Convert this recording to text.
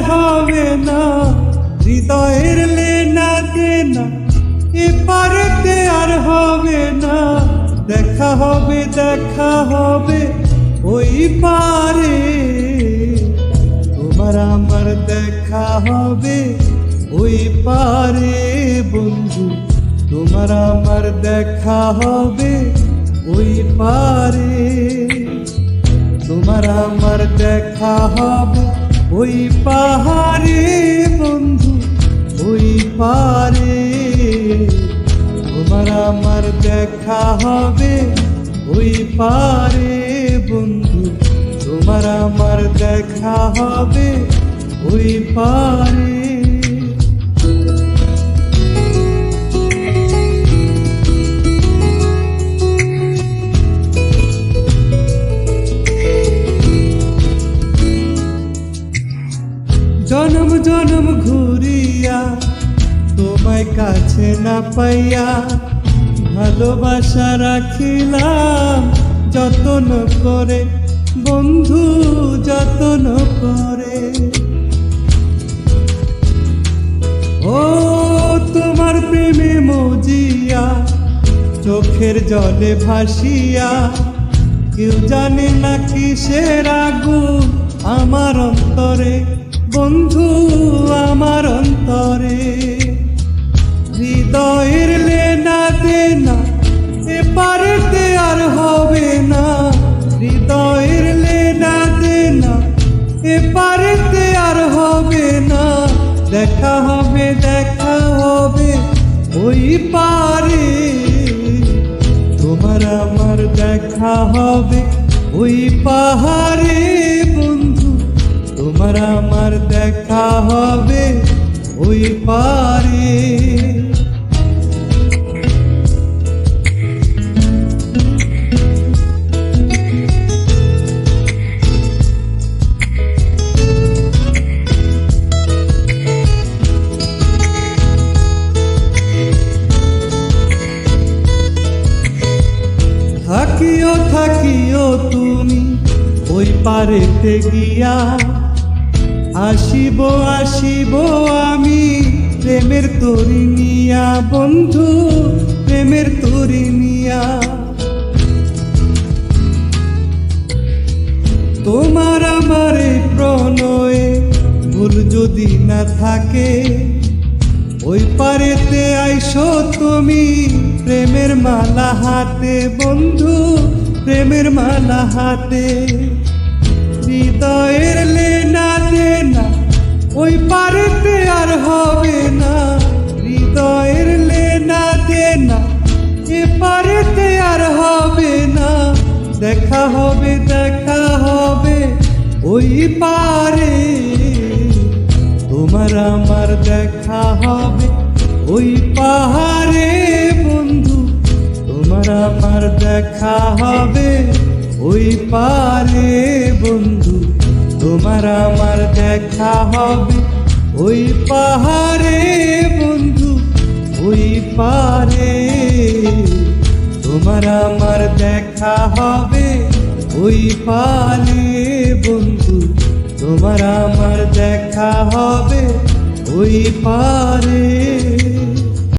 হবে না। হৃদয়ের লেনা দেনা এপারেতে আর হবে না। দেখা হবে দেখা হবে, ওই পারে। তোমার আমার দেখা হবে, ওই পারে। বন্ধু, তোমার আমার দেখা হবে, ওই পারে। তোমার আমার দেখা হবে। ওই পাহাড়ে বন্ধু, ওই পারে তোমার আমার দেখা হবে, ওই পারে বন্ধু। তোমার আমার দেখা হবে, ওই পারে জনম ঘুরিয়া তোমায় কাছে না পাইয়া ভালোবাসা রাখিলাম। যতন করে, বন্ধু, যতন করে। ও, তোমার প্রেমে মজিয়া, চোখের জলে ভাসিয়া, কেউ জানে না কিসের আগুন আমার অন্তরে। বন্ধু আমার অন্তরে, হৃদয়ের লেনা দেনা এপারেতে আর হবে না। হৃদয়ের লেনা দেনা এপারেতে আর হবে না। দেখা হবে দেখা হবে, ওই পারে। তোমার আমার দেখা হবে, ওই পাহাড়ে বন্ধু। তোমার আমার দেখা হবে ওই পারে। থাকিও থাকিও তুমি ওই পারেতে গিয়া। আসিব আসিব আমি। প্রেমের তরি নিয়া, বন্ধু, প্রেমের তরি নিয়া। তোমার আমার প্রণয়ে ভুল যদি না থাকে, ওই পারেতে আইসো তুমি। প্রেমের মালা হাতে, বন্ধু, প্রেমের মালা হাতে। হৃদয়ের লেনা দেনা, ওই পারেতে আর হবে না। হৃদয়ের লেনা দেনা, এ পারেতে আর হবে না। দেখা হবে দেখা হবে, ওই পারে। তোমার আমার দেখা হবে, ওই পাহাড়ে বন্ধু। তোমার আমার দেখা হবে, ওই পারে তোমার আমার দেখা হবে। ওই পাহাড়ে, বন্ধু, ওই পারে তোমার আমার দেখা হবে ওই পারে বন্ধু। তোমার আমার দেখা হবে ওই পারে